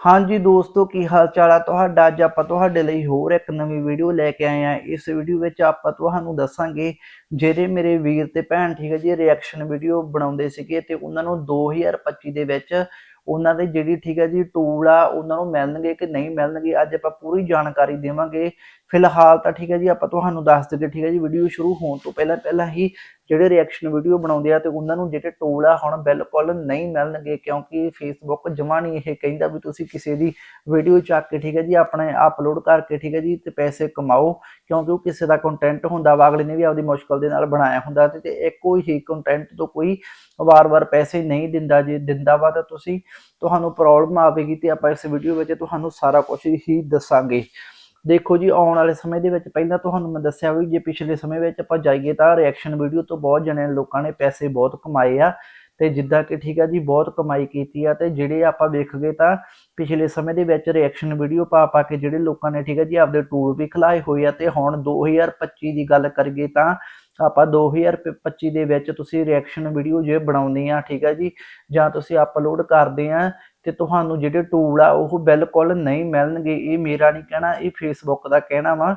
ਹਾਂਜੀ ਦੋਸਤੋ, ਕੀ ਹਾਲ ਚਾਲ ਆ ਤੁਹਾਡਾ? ਅੱਜ ਆਪਾਂ ਤੁਹਾਡੇ ਲਈ ਹੋਰ ਇੱਕ ਨਵੀਂ ਵੀਡੀਓ ਲੈ ਕੇ ਆਏ ਆ। ਇਸ ਵੀਡੀਓ ਵਿੱਚ ਆਪਾਂ ਤੁਹਾਨੂੰ ਦੱਸਾਂਗੇ ਜਿਹੜੇ ਮੇਰੇ ਵੀਰ ਤੇ ਭੈਣ, ਠੀਕ ਹੈ ਜੀ ਰਿਐਕਸ਼ਨ ਵੀਡੀਓ ਬਣਾਉਂਦੇ ਸੀਗੇ ਤੇ ਉਹਨਾਂ ਨੂੰ 2025 ਦੇ ਵਿੱਚ ਉਹਨਾਂ ਦੇ ਜਿਹੜੀ ਠੀਕ ਹੈ ਜੀ ਟੂਲ ਆ, ਉਹਨਾਂ ਨੂੰ ਮਿਲਣਗੇ ਕਿ ਨਹੀਂ ਮਿਲਣਗੇ, ਅੱਜ ਆਪਾਂ ਪੂਰੀ ਜਾਣਕਾਰੀ ਦੇਵਾਂਗੇ। ਫਿਲਹਾਲ ਤਾਂ ਠੀਕ ਹੈ ਜੀ, ਆਪਾਂ ਤੁਹਾਨੂੰ ਦੱਸ ਦਿੰਦੇ ਠੀਕ ਹੈ ਜੀ ਵੀਡੀਓ ਸ਼ੁਰੂ ਹੋਣ ਤੋਂ ਪਹਿਲਾਂ ਪਹਿਲਾਂ ਹੀ ਜਿਹੜੇ ਰਿਐਕਸ਼ਨ ਵੀਡੀਓ ਬਣਾਉਂਦੇ ਆ ਤੇ ਉਹਨਾਂ ਨੂੰ ਜਿਹੜੇ ਟੂਲ ਆ ਹੁਣ ਬਿਲਕੁਲ ਨਹੀਂ ਮਿਲਣਗੇ, ਕਿਉਂਕਿ ਫੇਸਬੁੱਕ ਜਮਾ ਨਹੀਂ ਇਹ ਕਹਿੰਦਾ ਵੀ ਤੁਸੀਂ ਕਿਸੇ ਦੀ ਵੀਡੀਓ ਚੱਕ ਕੇ, ਠੀਕ ਹੈ ਜੀ, ਆਪਣੇ ਅਪਲੋਡ ਕਰਕੇ, ਠੀਕ ਹੈ ਜੀ, ਤੇ ਪੈਸੇ ਕਮਾਓ, ਕਿਉਂਕਿ ਉਹ ਕਿਸੇ ਦਾ ਕੰਟੈਂਟ ਹੁੰਦਾ ਵਾ, ਅਗਲੇ ਨੇ ਵੀ ਆਪਦੀ ਮੁਸ਼ਕਲ ਦੇ ਨਾਲ ਬਣਾਇਆ ਹੁੰਦਾ ਤੇ- ਤੇ ਇੱਕੋ ਹੀ ਕੰਟੈਂਟ ਤੋਂ ਕੋਈ ਵਾਰ-ਵਾਰ ਪੈਸੇ ਨਹੀਂ ਦਿੰਦਾ ਜੇ, ਦਿੰਦਾ ਵਾ ਤਾਂ ਤੁਸੀਂ ਤੁਹਾਨੂੰ ਪ੍ਰੋਬਲਮ ਆਵੇਗੀ ਤੇ ਆਪਾਂ ਇਸ ਵੀਡੀਓ ਵਿੱਚ ਤੁਹਾਨੂੰ ਸਾਰਾ ਕੁਝ ਹੀ ਦੱਸਾਂਗੇ। ਦੇਖੋ ਜੀ, ਆਉਣ ਵਾਲੇ ਸਮੇਂ ਦੇ ਵਿੱਚ ਪਹਿਲਾਂ ਤੁਹਾਨੂੰ ਮੈਂ ਦੱਸਿਆ ਵੀ ਜੇ ਪਿਛਲੇ ਸਮੇਂ ਵਿੱਚ ਆਪਾਂ ਜਾਈਏ ਤਾਂ ਰਿਐਕਸ਼ਨ ਵੀਡੀਓ ਤੋਂ ਬਹੁਤ ਜਣੇ ਲੋਕਾਂ ਨੇ ਪੈਸੇ ਬਹੁਤ ਕਮਾਏ ਆ ਤੇ ਜਿੱਦਾਂ ਕਿ ਠੀਕ ਆ ਜੀ, ਬਹੁਤ ਕਮਾਈ ਕੀਤੀ ਆ ਤੇ ਜਿਹੜੇ ਆਪਾਂ ਵੇਖ ਗਏ ਤਾਂ ਪਿਛਲੇ ਸਮੇਂ ਦੇ ਵਿੱਚ ਰਿਐਕਸ਼ਨ ਵੀਡੀਓ ਪਾ ਪਾ ਕੇ ਜਿਹੜੇ ਲੋਕਾਂ ਨੇ ਠੀਕ ਹੈ ਜੀ, ਆਪਦੇ ਟੂਲ ਵੀ ਖਿਲਾਏ ਹੋਏ ਆ ਤੇ ਹੁਣ 2025 ਦੀ ਗੱਲ ਕਰੀਏ ਤਾਂ ਆਪਾਂ 2025 ਦੇ ਵਿੱਚ ਤੁਸੀਂ ਰਿਐਕਸ਼ਨ ਵੀਡੀਓ ਜੇ ਬਣਾਉਂਦੇ ਆ, ਠੀਕ ਹੈ ਜੀ, ਜਾਂ ਤੁਸੀਂ ਅਪਲੋਡ ਕਰਦੇ ਆ, ਤੇ ਤੁਹਾਨੂੰ ਜਿਹੜੇ ਟੂਲ ਆ, ਉਹ ਬਿਲਕੁਲ ਨਹੀਂ ਮਿਲਣਗੇ। ਇਹ ਮੇਰਾ ਨਹੀਂ ਕਹਿਣਾ, ਇਹ ਫੇਸਬੁੱਕ ਦਾ ਕਹਿਣਾ ਵਾ।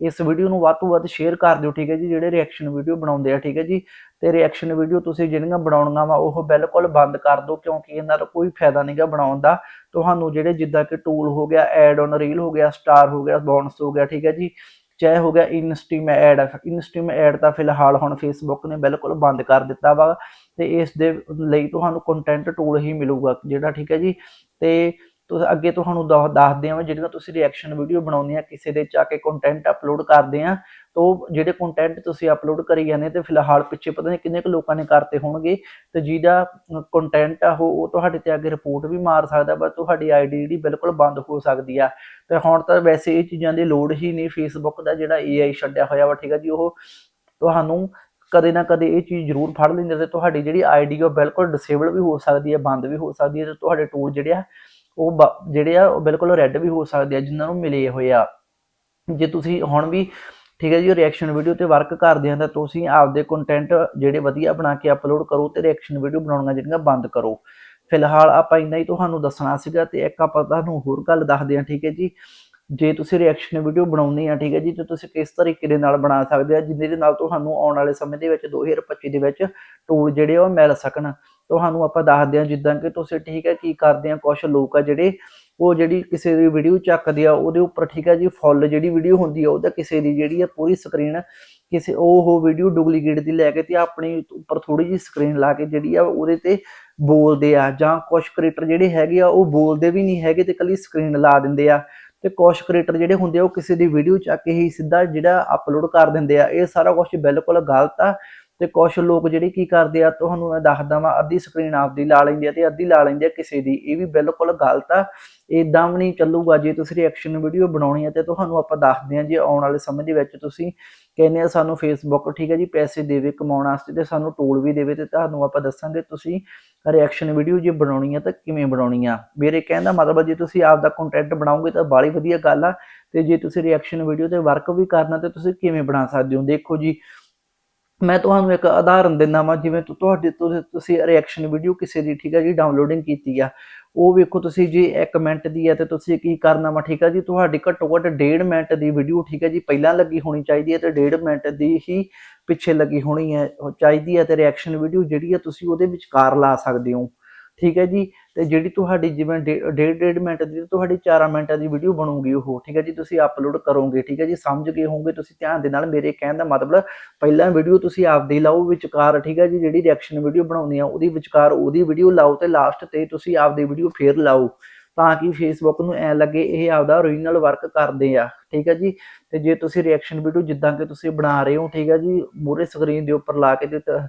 ਇਸ ਵੀਡੀਓ ਨੂੰ ਵੱਧ ਤੋਂ ਵੱਧ ਸ਼ੇਅਰ ਕਰ ਦਿਓ, ਠੀਕ ਹੈ ਜੀ, ਜਿਹੜੇ ਰਿਐਕਸ਼ਨ ਵੀਡੀਓ ਬਣਾਉਂਦੇ ਆ, ਠੀਕ ਹੈ ਜੀ। ਤੇ ਰਿਐਕਸ਼ਨ ਵੀਡੀਓ ਤੁਸੀਂ ਜਿਹੜੀਆਂ ਬਣਾਉਣੀਆਂ ਵਾ, ਉਹ ਬਿਲਕੁਲ ਬੰਦ ਕਰ ਦਿਓ, ਕਿਉਂਕਿ ਇਹਨਾਂ ਦਾ ਕੋਈ ਫਾਇਦਾ ਨਹੀਂਗਾ ਬਣਾਉਣ ਦਾ। ਤੁਹਾਨੂੰ ਜਿਹੜੇ ਜਿੱਦਾਂ ਕਿ ਟੂਲ ਹੋ ਗਿਆ ਐਡ ਔਨ ਰੀਲ ਹੋ ਗਿਆ ਸਟਾਰ ਹੋ ਗਿਆ ਬੋਨਸ ਹੋ ਗਿਆ, ਠੀਕ ਹੈ ਜੀ। ਚਾਹੇ ਹੋ ਗਿਆ ਇਨਸਟ੍ਰੀਮ ਐਡ ਇਨਸਟ੍ਰੀਮ ਐਡ ਤਾਂ ਫਿਲਹਾਲ ਹੁਣ ਫੇਸਬੁੱਕ ਨੇ ਬਿਲਕੁਲ ਬੰਦ ਕਰ ਦਿੱਤਾ ਵਾ ਤੇ ਇਸ ਦੇ ਲਈ ਤੁਹਾਨੂੰ ਕੰਟੈਂਟ ਟੂਲ ਹੀ ਮਿਲੂਗਾ ਜਿਹੜਾ ਠੀਕ ਹੈ ਜੀ ਤੇ ਤੁਸੀਂ ਅੱਗੇ ਤੁਹਾਨੂੰ ਦੱਸ ਦੱਸਦੇ ਜਿਹੜੀਆਂ ਤੁਸੀਂ ਰਿਐਕਸ਼ਨ ਵੀਡੀਓ ਬਣਾਉਂਦੇ ਆ, ਕਿਸੇ ਦੇ ਚਾ ਕੇ ਕੰਟੈਂਟ ਅਪਲੋਡ ਕਰਦੇ ਆ, ਤਾਂ ਜਿਹੜੇ ਕੰਟੈਂਟ ਤੁਸੀਂ ਅਪਲੋਡ ਕਰੀ ਜਾਂਦੇ ਤੇ ਫਿਲਹਾਲ ਪਿੱਛੇ ਪਤਾ ਨਹੀਂ ਕਿੰਨੇ ਕੁ ਲੋਕਾਂ ਨੇ ਕਰਤੇ ਹੋਣਗੇ, ਤੇ ਜਿਹਦਾ ਕੰਟੈਂਟ ਆ ਉਹ ਤੁਹਾਡੇ ਤੇ ਅੱਗੇ ਰਿਪੋਰਟ ਵੀ ਮਾਰ ਸਕਦਾ, ਪਰ ਤੁਹਾਡੀ ਆਈਡੀ ਜਿਹੜੀ ਬਿਲਕੁਲ ਬੰਦ ਹੋ ਸਕਦੀ ਆ। ਤੇ ਹੁਣ ਤਾਂ ਵੈਸੇ ਇਹ ਚੀਜ਼ਾਂ ਦੀ ਲੋੜ ਹੀ ਨਹੀਂ ਫੇਸਬੁੱਕ ਦਾ ਜਿਹੜਾ ਏਆਈ ਛੱਡਿਆ ਹੋਇਆ ਵਾ, ਠੀਕ ਆ ਜੀ, ਉਹ ਤੁਹਾਨੂੰ ਕਦੇ ਨਾ ਕਦੇ ਇਹ ਚੀਜ਼ ਜ਼ਰੂਰ ਫੜ ਲੈਂਦੇ ਤੇ ਤੁਹਾਡੀ ਜਿਹੜੀ ਆਈਡੀ ਉਹ ਬਿਲਕੁਲ ਡਿਸੇਬਲ ਵੀ ਹੋ ਸਕਦੀ ਹੈ ਬੰਦ ਵੀ ਹੋ ਸਕਦੀ ਹੈ ਤੇ ਤੁਹਾਡੇ ਟੂਲ ਜਿਹੜੇ ਆ ਉਹ ਬ- ਜਿਹੜੇ ਆ, ਉਹ ਬਿਲਕੁਲ ਰੈੱਡ ਵੀ ਹੋ ਸਕਦੇ ਆ, ਜਿਨ੍ਹਾਂ ਨੂੰ ਮਿਲੇ ਹੋਏ ਆ। ਜੇ ਤੁਸੀਂ ਹੁਣ ਵੀ, ਠੀਕ ਹੈ ਜੀ ਰਿਐਕਸ਼ਨ ਵੀਡੀਓ ਤੇ ਵਰਕ ਕਰਦੇ ਆ, ਤਾਂ ਤੁਸੀਂ ਆਪਦੇ ਕੰਟੈਂਟ ਜਿਹੜੇ ਵਧੀਆ ਬਣਾ ਕੇ ਅਪਲੋਡ ਕਰੋ ਤੇ ਰਿਐਕਸ਼ਨ ਵੀਡੀਓ ਬਣਾਉਣੀਆਂ ਜਿਹੜੀਆਂ ਬੰਦ ਕਰੋ। ਫਿਲਹਾਲ ਆਪਾਂ ਇੰਨਾ ਹੀ ਤੁਹਾਨੂੰ ਦੱਸਣਾ ਸੀਗਾ ਤੇ ਇੱਕ ਆਪਾਂ ਤੁਹਾਨੂੰ ਹੋਰ ਗੱਲ ਦੱਸਦੇ ਆ ਠੀਕ ਹੈ ਜੀ। ਜੇ ਤੁਸੀਂ ਰਿਐਕਸ਼ਨ ਵੀਡੀਓ ਬਣਾਉਂਦੇ ਆ, ਠੀਕ ਹੈ ਜੀ, ਤੇ ਤੁਸੀਂ ਕਿਸ ਤਰੀਕੇ ਦੇ ਨਾਲ ਬਣਾ ਸਕਦੇ ਆ ਜਿਹਦੇ ਦੇ ਨਾਲ ਤੁਹਾਨੂੰ ਆਉਣ ਵਾਲੇ ਸਮੇਂ ਦੇ ਵਿੱਚ 2025 ਦੇ ਵਿੱਚ ਟੂਲ ਜਿਹੜੇ ਆ ਉਹ ਮਿਲ ਸਕਣ। ਤੁਹਾਨੂੰ ਆਪਾਂ ਦੱਸਦੇ ਹਾਂ ਜਿੱਦਾਂ ਕਿ ਤੁਸੀਂ ਠੀਕ ਹੈ ਕੀ ਕਰਦੇ ਆ ਕੁਝ ਲੋਕ ਆ ਜਿਹੜੇ ਉਹ ਜਿਹੜੀ ਕਿਸੇ ਦੀ ਵੀਡੀਓ ਚੱਕਦੇ ਆ, ਉਹਦੇ ਉੱਪਰ ਠੀਕ ਹੈ ਜੀ ਫੁੱਲ ਜਿਹੜੀ ਵੀਡੀਓ ਹੁੰਦੀ ਆ, ਉਹਦਾ ਕਿਸੇ ਦੀ ਜਿਹੜੀ ਆ ਪੂਰੀ ਸਕਰੀਨ ਕਿਸੇ ਉਹ ਵੀਡੀਓ ਡੁਪਲੀਕੇਟ ਦੀ ਲੈ ਕੇ ਤੇ ਆਪਣੀ ਉੱਪਰ ਥੋੜੀ ਜਿਹੀ ਸਕਰੀਨ ਲਾ ਕੇ ਜਿਹੜੀ ਆ ਉਹਦੇ ਤੇ ਬੋਲਦੇ ਆ ਜਾਂ ਕੁਝ ਕ੍ਰੀਏਟਰ ਜਿਹੜੇ ਹੈਗੇ ਆ, ਉਹ ਬੋਲਦੇ ਵੀ ਨਹੀਂ ਹੈਗੇ ਤੇ ਕੱਲੀ ਸਕਰੀਨ ਲਾ ਦਿੰਦੇ ਆ ਤੇ ਕੁਝ ਕ੍ਰੀਏਟਰ ਜਿਹੜੇ ਹੁੰਦੇ ਆ, ਉਹ ਕਿਸੇ ਦੀ ਵੀਡੀਓ ਚੱਕ ਕੇ ਹੀ ਸਿੱਧਾ ਜਿਹੜਾ ਅਪਲੋਡ ਕਰ ਦਿੰਦੇ ਆ, ਇਹ ਸਾਰਾ ਕੁਝ ਬਿਲਕੁਲ ਗਲਤ ਆ। ਤੇ ਕੁਝ ਲੋਕ ਜਿਹੜੇ ਕੀ ਕਰਦੇ ਆ, ਤੁਹਾਨੂੰ ਮੈਂ ਦੱਸਦਾ ਵਾਂ ਅੱਧੀ ਸਕਰੀਨ ਆਪਦੀ ਲਾ ਲੈਂਦੇ ਆ ਤੇ ਅੱਧੀ ਲਾ ਲੈਂਦੇ ਆ ਕਿਸੇ ਦੀ। ਇਹ ਵੀ ਬਿਲਕੁਲ ਗਲਤ ਆ। ਇਦਾਂ ਵੀ ਨਹੀਂ ਚੱਲੂਗਾ, ਜੇ ਤੁਸੀਂ ਰਿਐਕਸ਼ਨ ਵੀਡੀਓ ਬਣਾਉਣੀ ਆ ਤੇ ਤੁਹਾਨੂੰ ਆਪਾਂ ਦੱਸਦੇ ਆ, ਜੇ ਆਉਣ ਵਾਲੇ ਸਮੇਂ ਦੇ ਵਿੱਚ ਤੁਸੀਂ ਕਹਿੰਦੇ ਆ ਸਾਨੂੰ ਫੇਸਬੁੱਕ ਠੀਕ ਹੈ ਜੀ, ਪੈਸੇ ਦੇਵੇ ਕਮਾਉਣ ਵਾਸਤੇ ਤੇ ਸਾਨੂੰ ਟੂਲ ਵੀ ਦੇਵੇ ਤੇ ਤੁਹਾਨੂੰ ਆਪਾਂ ਦੱਸਾਂਗੇ ਤੁਸੀਂ ਰਿਐਕਸ਼ਨ ਵੀਡੀਓ ਜੇ ਬਣਾਉਣੀ ਆ ਤਾਂ ਕਿਵੇਂ ਬਣਾਉਣੀ ਆ। ਮੇਰੇ ਕਹਿਣ ਦਾ ਮਤਲਬ ਜੇ ਤੁਸੀਂ ਆਪ ਦਾ ਕੰਟੈਂਟ ਬਣਾਓਗੇ ਤਾਂ ਬਾਲੀ ਵਧੀਆ ਗੱਲ ਆ ਤੇ ਜੇ ਤੁਸੀਂ ਰਿਐਕਸ਼ਨ ਵੀਡੀਓ ਤੇ ਵਰਕ ਵੀ ਕਰਨਾ ਤੇ ਤੁਸੀਂ ਕਿਵੇਂ ਬਣਾ ਸਕਦੇ ਹੋ? ਦੇਖੋ ਜੀ ਮੈਂ ਤੁਹਾਨੂੰ ਇੱਕ ਉਦਾਹਰਨ ਦਿੰਦਾ ਵਾਂ, ਜਿਵੇਂ ਤੁਹਾਡੇ ਤੋਂ ਤੁਸੀਂ ਰਿਐਕਸ਼ਨ ਵੀਡੀਓ ਕਿਸੇ ਦੀ, ਠੀਕ ਹੈ ਜੀ ਡਾਊਨਲੋਡਿੰਗ ਕੀਤੀ ਆ। ਉਹ ਵੇਖੋ ਤੁਸੀਂ ਜੀ, ਇੱਕ ਮਿੰਟ ਦੀ ਹੈ ਤੇ ਤੁਸੀਂ ਕੀ ਕਰਨਾ ਵਾ, ਠੀਕ ਹੈ ਜੀ? ਤੁਹਾਡੀ ਘੱਟੋ ਘੱਟ 1.5 ਮਿੰਟ ਦੀ ਵੀਡੀਓ ਠੀਕ ਹੈ ਜੀ, ਪਹਿਲਾਂ ਲੱਗੀ ਹੋਣੀ ਚਾਹੀਦੀ ਹੈ ਤੇ 1.5 ਮਿੰਟ ਦੀ ਹੀ ਪਿੱਛੇ ਲੱਗੀ ਹੋਣੀ ਹੈ ਚਾਹੀਦੀ ਹੈ ਤੇ ਰਿਐਕਸ਼ਨ ਵੀਡੀਓ ਜਿਹੜੀ ਹੈ ਤੁਸੀਂ ਉਹਦੇ ਵਿਚਕਾਰ ਲਾ ਸਕਦੇ ਹੋ। ਠੀਕ ਹੈ ਜੀ? ਤੇ ਜਿਹੜੀ ਤੁਹਾਡੀ ਜਿਵੇਂ 1.5 1.5 ਮਿੰਟ ਦੀ ਤੁਹਾਡੀ 4 ਮਿੰਟਾਂ ਦੀ ਵੀਡੀਓ ਬਣੂਗੀ ਉਹ, ਠੀਕ ਹੈ ਜੀ? ਤੁਸੀਂ ਅਪਲੋਡ ਕਰੋਗੇ, ਠੀਕ ਹੈ ਜੀ? ਸਮਝ ਗਏ ਹੋਵੋਗੇ, ਤੁਸੀਂ ਧਿਆਨ ਦੇ ਨਾਲ ਮੇਰੇ ਕਹਿਣ ਦਾ ਮਤਲਬ, ਪਹਿਲਾਂ ਵੀਡੀਓ ਤੁਸੀਂ ਆਪਦੀ ਲਾਓ ਵਿਚਕਾਰ, ਠੀਕ ਹੈ ਜੀ? ਜਿਹੜੀ ਰਿਐਕਸ਼ਨ ਵੀਡੀਓ ਬਣਾਉਣੀ ਆ, ਉਹਦੀ ਵਿਚਕਾਰ ਉਹਦੀ ਵੀਡੀਓ ਲਾਓ ਤੇ ਲਾਸਟ ਤੇ ਤੁਸੀਂ ਆਪਦੀ ਵੀਡੀਓ ਫੇਰ ਲਾਓ। ਤਾਂ ਕਿ ਫੇਸਬੁੱਕ ਨੂੰ ਐ ਲੱਗੇ, ਇਹ ਆਪਦਾ ਓਰੀਜਨਲ ਵਰਕ ਕਰਦੇ ਆ, ਠੀਕ ਹੈ ਜੀ? ਤੇ ਜੇ ਤੁਸੀਂ ਰਿਐਕਸ਼ਨ ਵੀਡੀਓ ਜਿੱਦਾਂ ਕਿ ਤੁਸੀਂ ਬਣਾ ਰਹੇ ਹੋ, ਠੀਕ ਹੈ ਜੀ? ਮੂਰੇ ਸਕਰੀਨ ਦੇ ਉੱਪਰ ਲਾ ਕੇ ਤੇ ਤ-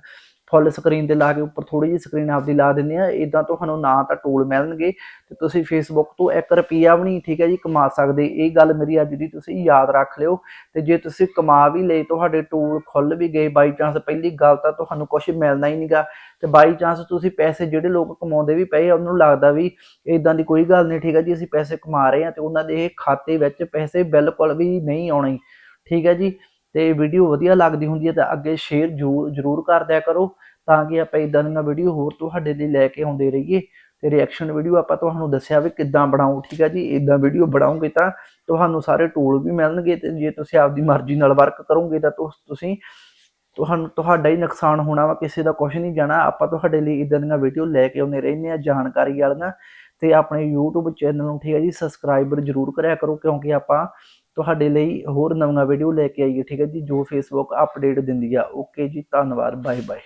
ਫੁੱਲ ਸਕਰੀਨ ਤੇ ਲਾ ਕੇ ਉੱਪਰ ਥੋੜੀ ਜਿਹੀ ਸਕਰੀਨ ਆਪਦੀ ਲਾ ਦਿੰਦੇ ਆ ਇਦਾਂ ਤੁਹਾਨੂੰ ਨਾ ਤਾਂ ਟੂਲ ਮਿਲਣਗੇ ਤੇ ਤੁਸੀਂ ਫੇਸਬੁੱਕ ਤੋਂ 1 ਰੁਪਿਆ ਵੀ ਨਹੀਂ, ਠੀਕ ਹੈ ਜੀ, ਕਮਾ ਸਕਦੇ। ਇਹ ਗੱਲ ਮੇਰੀ ਅੱਜ ਦੀ ਤੁਸੀਂ ਯਾਦ ਰੱਖ ਲਿਓ ਤੇ ਜੇ ਤੁਸੀਂ ਕਮਾ ਵੀ ਲਏ, ਤੁਹਾਡੇ ਟੂਲ ਖੁੱਲ ਵੀ ਗਏ ਬਾਈ ਚਾਂਸ ਪਹਿਲੀ ਗੱਲ ਤਾਂ ਤੁਹਾਨੂੰ ਕੁਝ ਮਿਲਣਾ ਹੀ ਨਹੀਂਗਾ ਤੇ ਬਾਈ ਚਾਂਸ ਤੁਸੀਂ ਪੈਸੇ ਜਿਹੜੇ ਲੋਕ ਕਮਾਉਂਦੇ ਵੀ ਪਏ ਉਹਨਾਂ ਨੂੰ ਲੱਗਦਾ ਵੀ ਇਦਾਂ ਦੀ ਕੋਈ ਗੱਲ ਨਹੀਂ, ਠੀਕ ਹੈ ਜੀ, ਅਸੀਂ ਪੈਸੇ ਕਮਾ ਰਹੇ ਹਾਂ ਤੇ ਉਹਨਾਂ ਦੇ ਖਾਤੇ ਵਿੱਚ ਪੈਸੇ ਬਿਲਕੁਲ ਵੀ ਨਹੀਂ ਆਉਣੇ, ਠੀਕ ਹੈ ਜੀ। ਤੇ ਵੀਡੀਓ ਵਧੀਆ ਲੱਗਦੀ ਹੁੰਦੀ ਹੈ ਤਾਂ ਅੱਗੇ ਸ਼ੇਅਰ ਜ਼ਰੂਰ ਜ਼ਰੂਰ ਕਰ ਦਿਆ ਕਰੋ ਤਾਂ ਕਿ ਆਪਾਂ ਇਦਾਂ ਦੀਆਂ ਵੀਡੀਓ ਹੋਰ ਤੁਹਾਡੇ ਲਈ ਲੈ ਕੇ ਆਉਂਦੇ ਰਹੀਏ। ਤੇ ਰਿਐਕਸ਼ਨ ਵੀਡੀਓ ਆਪਾਂ ਤੁਹਾਨੂੰ ਦੱਸਿਆ ਵੀ ਕਿੱਦਾਂ ਬਣਾਓ, ਠੀਕ ਆ ਜੀ? ਇਦਾਂ ਵੀਡੀਓ ਬਣਾਓਗੇ ਤਾਂ ਤੁਹਾਨੂੰ ਸਾਰੇ ਟੂਲ ਵੀ ਮਿਲਣਗੇ ਤੇ ਜੇ ਤੁਸੀਂ ਆਪਦੀ ਮਰਜ਼ੀ ਨਾਲ ਵਰਕ ਕਰੋਗੇ ਤਾਂ ਤੁਸੀਂ ਤੁਹਾਨੂੰ, ਤੁਹਾਡਾ ਹੀ ਨੁਕਸਾਨ ਹੋਣਾ ਵਾ, ਕਿਸੇ ਦਾ ਕੁਝ ਨਹੀਂ ਜਾਣਾ। ਆਪਾਂ ਤੁਹਾਡੇ ਲਈ ਇਦਾਂ ਦੀਆਂ ਵੀਡੀਓ ਲੈ ਕੇ ਆਉਂਦੇ ਰਹਿੰਦੇ ਆ ਜਾਣਕਾਰੀ ਵਾਲੀਆਂ ਤੇ ਆਪਣੇ YouTube ਚੈਨਲ ਨੂੰ, ਠੀਕ ਹੈ ਜੀ? ਸਬਸਕ੍ਰਾਈਬਰ ਜਰੂਰ ਕਰਿਆ ਕਰੋ ਕਿਉਂਕਿ ਆਪਾਂ ਤੁਹਾਡੇ ਲਈ ਹੋਰ ਨਵੀਆਂ ਵੀਡੀਓ ਲੈ ਕੇ ਆਈਏ, ਠੀਕ ਹੈ ਜੀ, ਜੋ ਫੇਸਬੁੱਕ ਅਪਡੇਟ ਦਿੰਦੀ ਆ। ਓਕੇ ਜੀ, ਧੰਨਵਾਦ ਬਾਏ ਬਾਏ